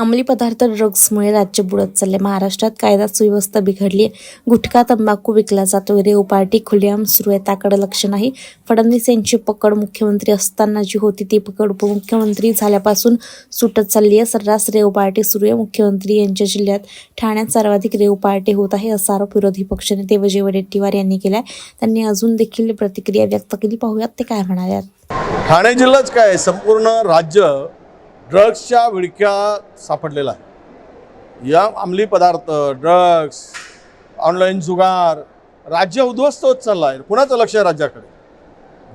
अंमली पदार्थ ड्रग्समुळे राज्य बुडत चालले. महाराष्ट्रात कायदा सुव्यवस्था बिघडली गुटखा तंबाखू विकला जातो. रेव पार्टी खुलेआम सुरू आहे. त्याकडे लक्ष नाही. फडणवीस यांची पकड मुख्यमंत्री असताना जी होती ती पकड उपमुख्यमंत्री झाल्यापासून सुटत चालली आहे सर्रास रेव पार्टी सुरू आहे. मुख्यमंत्री यांच्या जिल्ह्यात ठाण्यात सर्वाधिक रेव पार्टी होत आहे असा आरोप विरोधी पक्षनेते विजय वडेट्टीवार यांनी केलाय. त्यांनी अजून देखील प्रतिक्रिया व्यक्त केली. पाहूयात ते काय म्हणाल्यात ठाणे जिल्हाच काय संपूर्ण राज्य ड्रग्सच्या विळख्यात सापडलेला आहे. या अंमली पदार्थ ड्रग्स ऑनलाईन जुगार राज्य उद्ध्वस्त होत चाललं आहे कुणाचं लक्ष आहे राज्याकडे?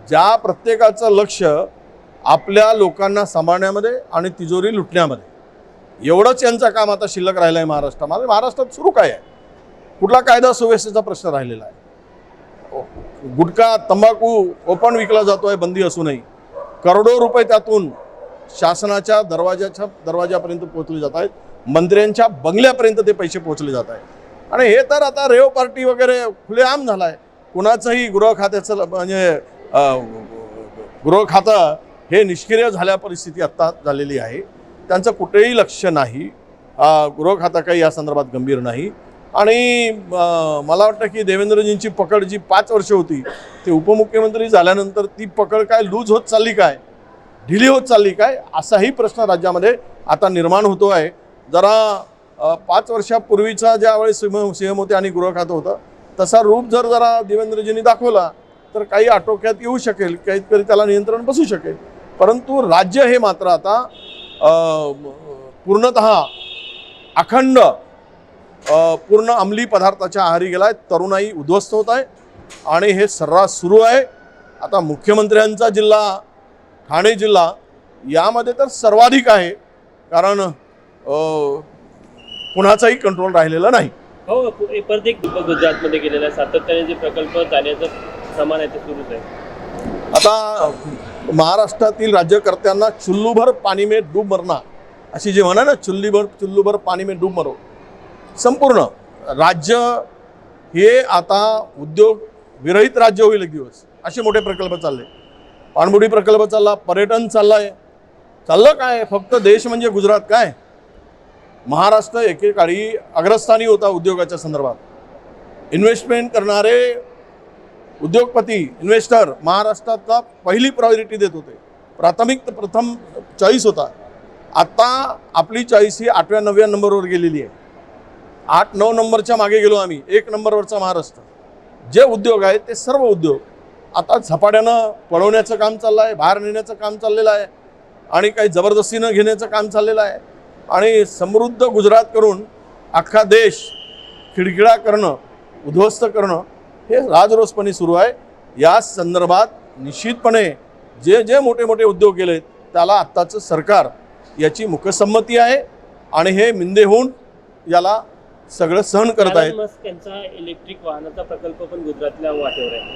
ज्या प्रत्येकाचं लक्ष आपल्या लोकांना सांभाळण्यामध्ये आणि तिजोरी लुटण्यामध्ये. एवढंच यांचं काम आता शिल्लक राहिलं आहे महाराष्ट्रामध्ये. महाराष्ट्रात सुरू काय आहे? कुठला कायदा सुव्यवस्थेचा प्रश्न राहिलेला आहे? गुटखा तंबाखू ओपन विकला जातो आहे बंदी असूनही. करोडो रुपये त्यातून शासनाच्या दरवाजाच्या दरवाजापर्यंत पोहोचले जात आहेत. मंत्र्यांच्या बंगल्यापर्यंत ते पैसे पोहोचले जात आहेत. आणि हे तर आता रेव पार्टी वगैरे खुलेआम झाला आहे कुणाचंही गृह खात्याचं म्हणजे गृहखातं गृह खातं हे निष्क्रिय झाल्या परिस्थिती आत्ता झालेली आहे. त्यांचं कुठेही लक्ष नाही. गृहखातं गृह काही या संदर्भात गंभीर नाही. आणि मला वाटतं की देवेंद्रजींची पकड जी पाच वर्ष होती ते उपमुख्यमंत्री झाल्यानंतर ती पकड काय लूज होत चालली काय? ढिली होत चालली काय? असाही प्रश्न राज्यामध्ये आता निर्माण होतो आहे. जरा पाच वर्षापूर्वीचा ज्यावेळेस सिंह सीएम होते आणि गृह खातं होतं तसा रूप जर जरा देवेंद्रजींनी दाखवला तर काही आटोक्यात येऊ शकेल काहीतरी त्याला नियंत्रण बसू शकेल. परंतु राज्य हे मात्र आता पूर्णत अखंड पूर्ण अंमली पदार्थाच्या आहारी गेला आहे तरुणाई उद्ध्वस्त होत आहे आणि हे सर्रास सुरू आहे. आता मुख्यमंत्र्यांचा जिल्हा ठाणे जिल्हा यामध्ये तर सर्वाधिक आहे कारण कुणाचाही कंट्रोल राहिलेला नाही. हो परत एक गुजरातमध्ये गेलेला आहे. सातत्याने जे प्रकल्प जाण्याचं प्रमाण आहे ते सुरूच आहे. आता महाराष्ट्रातील राज्यकर्त्यांना चुल्लूभर पाणी में डूब मरना अशी जी म्हणा ना चुल्लीभर चुल्लूभर पाणी में डूब मरो. संपूर्ण राज्य हे आता उद्योग विरहित राज्य होईल एक दिवस असे मोठे प्रकल्प चालले. पाणबुडी प्रकल्प चालला पर्यटन चाललंय. चाललं काय? फक्त देश म्हणजे गुजरात काय? महाराष्ट्र एकेकाळी अग्रस्थानी होता उद्योगाच्या संदर्भात. इन्व्हेस्टमेंट करणारे उद्योगपती इन्व्हेस्टर महाराष्ट्रातला पहिली प्रायोरिटी देत होते. प्राथमिक प्रथम चॉईस होता. आत्ता आपली चॉईस ही आठव्या नवव्या नंबरवर गेलेली आहे. आठ नऊ नंबरच्या मागे गेलो आम्ही. एक नंबरवरचा महाराष्ट्र. जे उद्योग आहेत ते सर्व उद्योग आता झपाट्यानं पळवण्याचं काम चाललं आहे बाहेर नेण्याचं काम चाललेलं आहे आणि काही जबरदस्तीनं घेण्याचं काम चाललेलं आहे. आणि समृद्ध गुजरात करून अख्खा देश खिडखिडा करणं उद्ध्वस्त करणं हे राजरोसपणे सुरू आहे. या संदर्भात निश्चितपणे जे जे मोठे मोठे उद्योग गेलेत त्याला आत्ताचं सरकार याची मुखसंमती आहे आणि हे मिंदे होऊन याला सगळं सहन करत आहेत. इलेक्ट्रिक वाहनाचा प्रकल्प पण गुजरातल्या वाटेवर आहे.